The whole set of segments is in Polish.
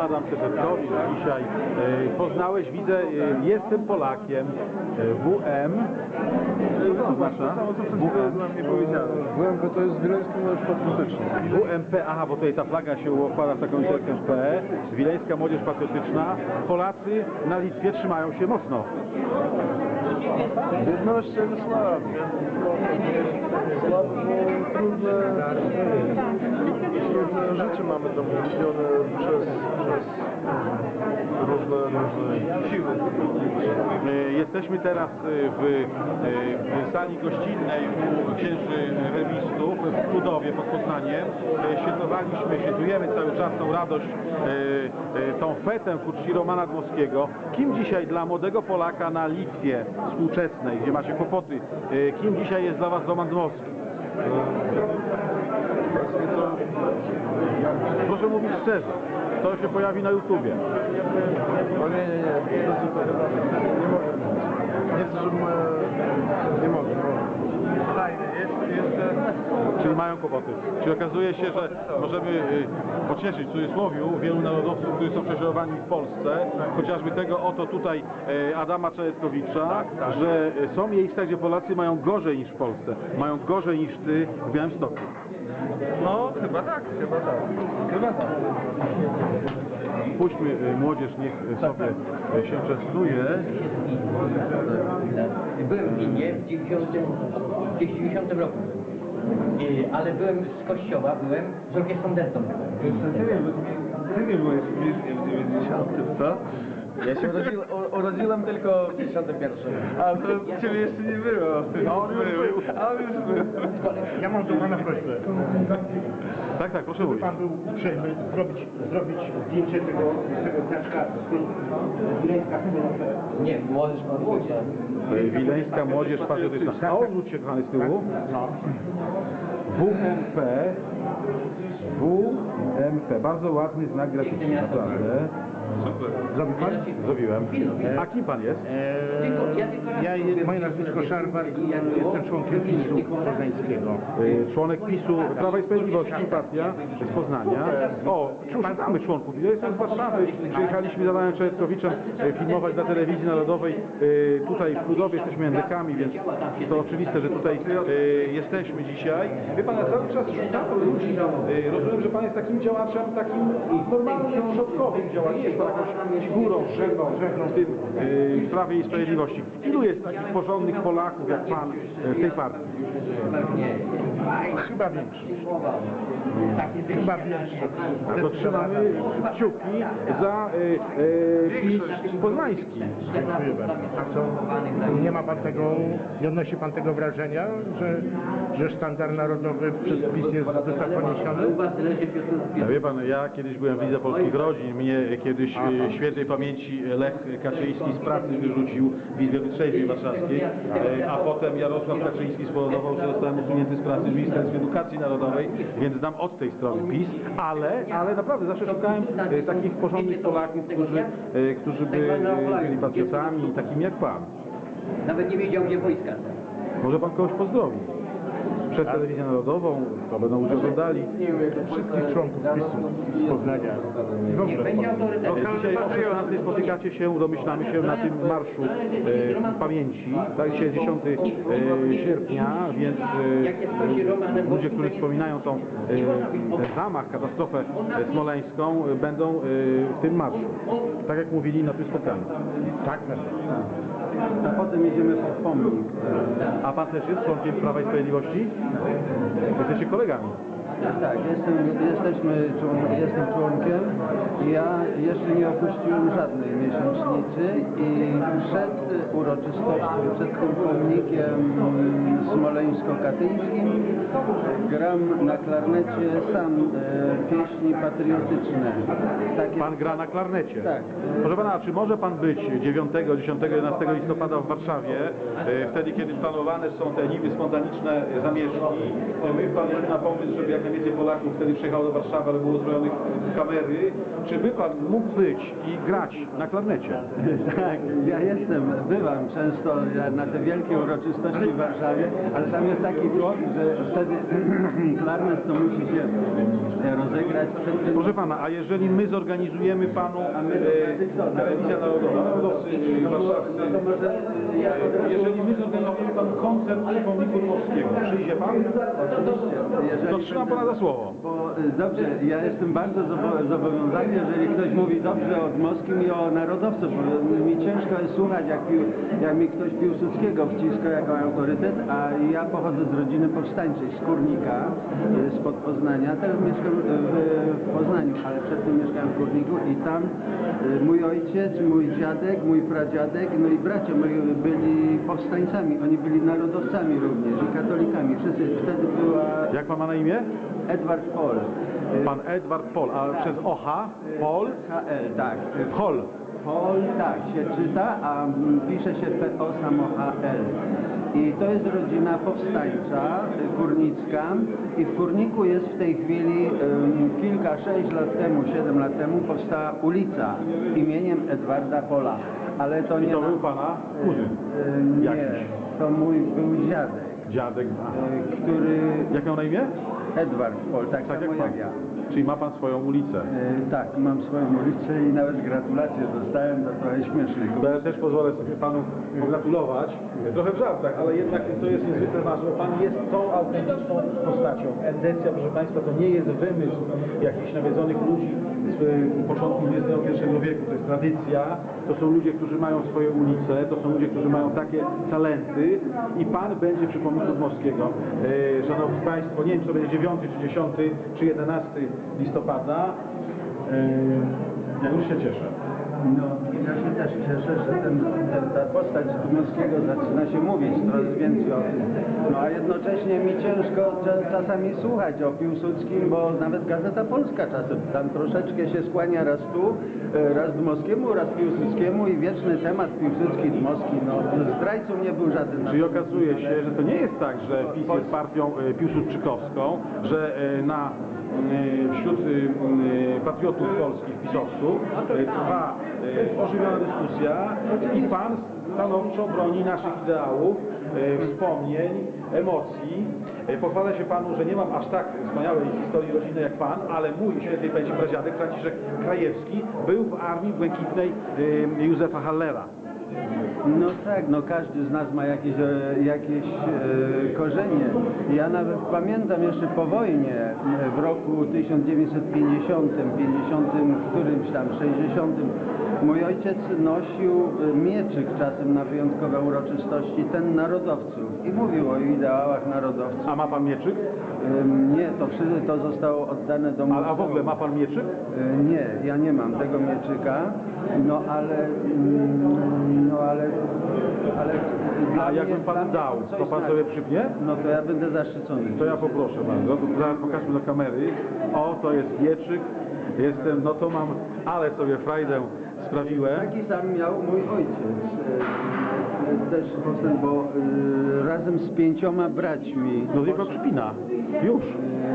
Adam Czesetkowicz dzisiaj. E, Poznałeś, widzę, e, jestem Polakiem. E, WM. Co wasza? WM. To jest Wileński Młodzież Patriotyczny. WMP, aha, bo tutaj ta flaga się układa w taką literkę P. Wileńska Młodzież Patriotyczna. Polacy na Litwie trzymają się mocno. Jedności jest słab. Słab, bo trudne, trudne rzeczy mamy tam utrudnione przez, przez różne, różne siły. E, Jesteśmy teraz e, w, e, w sali gościnnej u księży remistów w Kudowie pod Poznaniem. E, Świętowaliśmy, świętujemy cały czas tą radość, e, e, tą fetę w uczci Romana Dmowskiego. Kim dzisiaj dla młodego Polaka na Litwie współczesnej, gdzie macie kłopoty, e, kim dzisiaj jest dla Was Roman Dmowski? Proszę mówić szczerze, to się pojawi na YouTubie. O nie, nie, nie, to super. Nie mogę. Żeby moje... Nie mogę. Fajne, jest, jeszcze... Czyli mają kłopoty. Czyli okazuje się, że możemy y, pocieszyć w cudzysłowiu wielu narodowców, którzy są prześladowani w Polsce, chociażby tego oto tutaj y, Adama Czajetkowicza, że y, są miejsca, gdzie Polacy mają gorzej niż w Polsce. Mają gorzej niż ty w Białymstoku. No, chyba tak, chyba tak. Chyba tak. Puśćmy y, młodzież, niech y, sobie y, się częstuje. Byłem w Indię w 90, gdzieś w 90 roku. I, ale byłem z kościoła, byłem z orkiestrą ty nie, byłeś w w 90, co? Ja się urodziłem, u- urodziłem tylko w 51. A to ciebie jeszcze nie było. A on już był. A on już był. Ja mam do Pana prośbę. Tak, tak, proszę mówić. Pan był uprzejmy zrobić, zrobić zdjęcie tego, tego znaczka Wileńska Wspólnota. Nie, młodzież Y, Wileńska Młodzież Patriotyczna. A odwróć się kochany z tyłu. No. WMP. WMP. Bardzo ładny znak graficzny, naprawdę. Zrobi Pan? Zrobiłem. A kim pan jest? Eee, ja, je- moje nazwisko Szarwat jestem członkiem PiSu poznańskiego. Y, Członek PiSu Prawa i Sprawiedliwości, partia z Poznania. O, szukamy członków. Ja jestem z Warszawy. Przyjechaliśmy z Adamem Czajetkowiczem y, filmować dla telewizji narodowej. Y, Tutaj w Kludowie jesteśmy endekami, więc to oczywiste, że tutaj y, jesteśmy dzisiaj. Wie pan, ja cały czas szukamy ludzi. Y, Rozumiem, że pan jest takim działaczem, takim normalnym, przodkowym działaczem. Figurą żywą w tym y, w Prawie i Sprawiedliwości. Ilu jest takich porządnych Polaków jak pan y, w tej partii? Chyba większy. Chyba większy. A to trzymamy kciuki za y, y, PiS poznański. Dziękuję bardzo. Nie ma Pan tego, nie odnosi Pan tego wrażenia, że, że sztandar narodowy przez PiS jest wysoko niesiony? Ja wie pan, ja kiedyś byłem w Lidze Polskich Rodzin, mnie kiedyś świętej pamięci Lech Kaczyński z pracy wyrzucił w Izbie Wytrzeźwień Warszawskiej, y, a potem Jarosław Kaczyński spowodował, że zostałem usunięty z pracy w Ministerstwie Edukacji Narodowej, więc znam od tej strony PiS, ale, ale naprawdę zawsze szukałem y, takich porządnych Polaków, którzy, y, którzy by byli patriotami, takimi jak pan. Nawet nie wiedział, gdzie wojska. Może pan kogoś pozdrowi? Przed telewizją narodową, to będą ludzie oglądali. Wszystkich członków PiSu z Poznania. Nie będzie autorytetu. Dzisiaj o 16 spotykacie się, domyślamy się na tym marszu e, pamięci. Tak, dzisiaj jest 10 e, sierpnia, więc e, ludzie, którzy wspominają tą, e, zamach, katastrofę e, smoleńską, e, będą e, w tym marszu. Tak jak mówili na tym spotkaniu. Tak, tak. A potem jedziemy pod pomnik. A pan też jest członkiem Prawa i Sprawiedliwości? Jesteście kolegami. Tak, jestem, jesteśmy, jestem członkiem. Ja jeszcze nie opuściłem żadnej miesięcznicy i przed uroczystością, przed tym pomnikiem smoleńsko-katyńskim gram na klarnecie sam e, pieśni patriotyczne. Takie, Pan gra na klarnecie. Tak. Proszę pana, czy może pan być 9, 10, 11 listopada w Warszawie, e, wtedy kiedy planowane są te niby spontaniczne zamieszki, e, my wpadliśmy na pomysł, żeby jakaś najwięcej Polaków wtedy przyjechało do Warszawy, ale było uzbrojonych kamery. Czy by pan mógł być i grać na klarnecie? Tak, ja jestem, bywam często na te wielkie uroczystości w Warszawie, ale tam jest taki tłok, że wtedy klarnet to musi się rozegrać przed tym. Proszę pana, a jeżeli my zorganizujemy panu e, telewizja narodowa, e, warszawscy, No to może ja od razu... jeżeli my zorganizujemy panu koncert przy pomniku Dmowskiego, przyjdzie pan? Oczywiście, jeżeli To trzymam będę- pana za słowo. Bo y, dobrze, ja jestem bardzo zobo- zobowiązany, jeżeli ktoś mówi dobrze o Dmowskim i o narodowcu, bo mi ciężko jest słuchać, jak, pił- jak mi ktoś Piłsudskiego wciska jako autorytet, a ja pochodzę z rodziny powstańczej, z Kurnika, y, spod Poznania. Teraz mieszkam y, w, Poznaniu, ale przedtem mieszkałem w Kurniku i tam y, mój ojciec, mój dziadek, mój pradziadek, no i bracia moi byli powstańcami, oni byli narodowcami również i katolikami. Wszyscy, wtedy była Jak pan ma na imię? Edward Paul. Pan Edward Pol, a przez OH? Pol? HL, tak. Pol. Paul, tak, się czyta, a pisze się PO samo HL. I to jest rodzina powstańcza, y, kurnicka i w Kurniku jest w tej chwili ym, kilka, sześć lat temu, siedem lat temu powstała ulica imieniem Edwarda Pola. Ale to I nie... to był pana kuzyn. Ym, Nie, jakiś. to mój był dziadek, Dziadek. y, który... Jak miał na imię? Edward Paul, tak, Tak samo jak jak ja. Czyli ma pan swoją ulicę. E, tak, mam swoją ulicę i nawet gratulacje dostałem, to trochę śmieszne. Ja też pozwolę sobie panu pogratulować. Trochę w żartach, ale jednak to jest niezwykle ważne. Pan jest tą autentyczną postacią. Endecja, proszę Państwa, to nie jest wymysł jakichś nawiedzonych ludzi początku XXI wieku. To jest tradycja. To są ludzie, którzy mają swoje ulice, to są ludzie, którzy mają takie talenty i Pan będzie przy pomniku Dmowskiego. E, Szanowni Państwo, nie wiem, czy to będzie 9, czy 10, czy 11 listopada. E, Ja już się cieszę. Ja się też cieszę, że ten, ten, ta postać Dmowskiego zaczyna się mówić coraz więcej o tym. No a jednocześnie mi ciężko cza- czasami słuchać o Piłsudskim, bo nawet Gazeta Polska czasem tam troszeczkę się skłania raz tu, e, raz Dmowskiemu, raz Piłsudskiemu i wieczny temat Piłsudski-Dmowski. No, zdrajcą nie był żaden. Czyli okazuje się, że to nie jest tak, że PiS jest partią e, piłsudczykowską, że e, na wśród patriotów polskich, pisowców trwa ożywiona dyskusja i pan stanowczo broni naszych ideałów, e, wspomnień, emocji. E, Pochwalę się panu, że nie mam aż tak wspaniałej historii rodzinnej jak pan, ale mój świętej pamięci pradziadek Franciszek Krajewski był w Armii Błękitnej e, Józefa Hallera. No tak, no każdy z nas ma jakieś, e, jakieś e, korzenie. Ja nawet pamiętam jeszcze po wojnie, e, w roku 1950, 50, którymś tam, 60, mój ojciec nosił e, mieczyk czasem na wyjątkowe uroczystości, ten narodowców i mówił o ideałach narodowców. A ma pan mieczyk? Ym, Nie, to wszystko to zostało oddane do A, a w muzeum. ogóle ma pan mieczyk? Nie, ja nie mam tego mieczyka, no ale, mm, no ale, ale dla A mnie- jakbym dla mnie dał, coś to pan znaczy. sobie przypnie? No to ja będę zaszczycony. To ja poproszę bardzo. To Zaraz pokażmy do kamery. O, to jest mieczyk. Jestem, no to mam, ale sobie frajdę sprawiłem. Taki sam miał mój ojciec. e, Też powstał, bo e, razem z pięcioma braćmi. No tylko przypina. Już.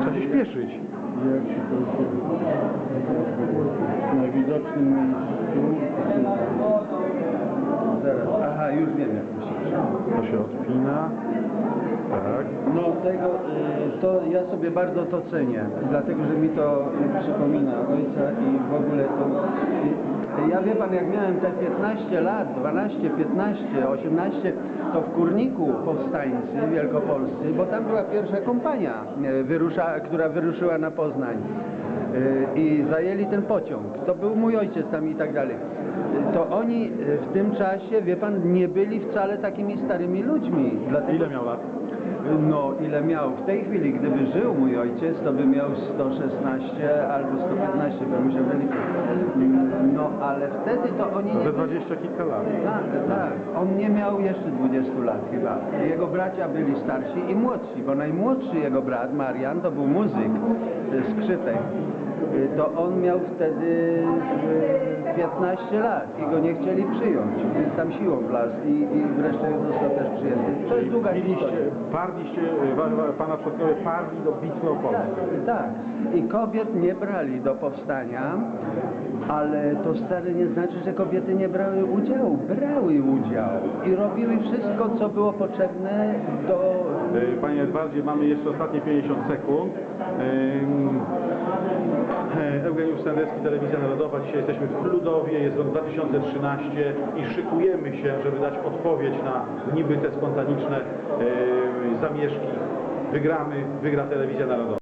Trzeba się śpieszyć. Jak się to miejscu. Zaraz. Aha, już wiem jak to się To się odpina. Tak. No tego, y, to ja sobie bardzo to cenię, dlatego że mi to y, przypomina ojca i w ogóle to... y, Ja wie pan, jak miałem te 15 lat, 12, 15, 18, to w Kurniku powstańcy wielkopolscy, bo tam była pierwsza kompania, y, wyrusza, która wyruszyła na Poznań y, i zajęli ten pociąg. To był mój ojciec tam i tak dalej. To oni y, w tym czasie, wie pan, nie byli wcale takimi starymi ludźmi. Dlatego, Ile miał lat? no, ile miał? W tej chwili, gdyby żył mój ojciec, to by miał 116 albo 115, bo my się byli. No, ale wtedy to oni nie Ze byli... dwadzieścia kilka lat. Tak, tak. On nie miał jeszcze 20 lat chyba. Jego bracia byli starsi i młodsi, bo najmłodszy jego brat, Marian, to był muzyk, e, skrzypek. y, to on miał wtedy 15 lat i go nie chcieli przyjąć, więc tam siłą wlazł i, i wreszcie został też przyjęty. To jest długa historia. parliście, e, pana przodkowie parli do bitwy o Polskę. Tak. I kobiet nie brali do powstania, ale to wcale nie znaczy, że kobiety nie brały udziału. Brały udział i robiły wszystko, co było potrzebne do... E, Panie Edwardzie, mamy jeszcze ostatnie 50 sekund. E, Eugeniusz Sendecki, Telewizja Narodowa. Dzisiaj jesteśmy w Jest rok 2013 i szykujemy się, żeby dać odpowiedź na niby te spontaniczne e, zamieszki. Wygramy, wygra Telewizja Narodowa.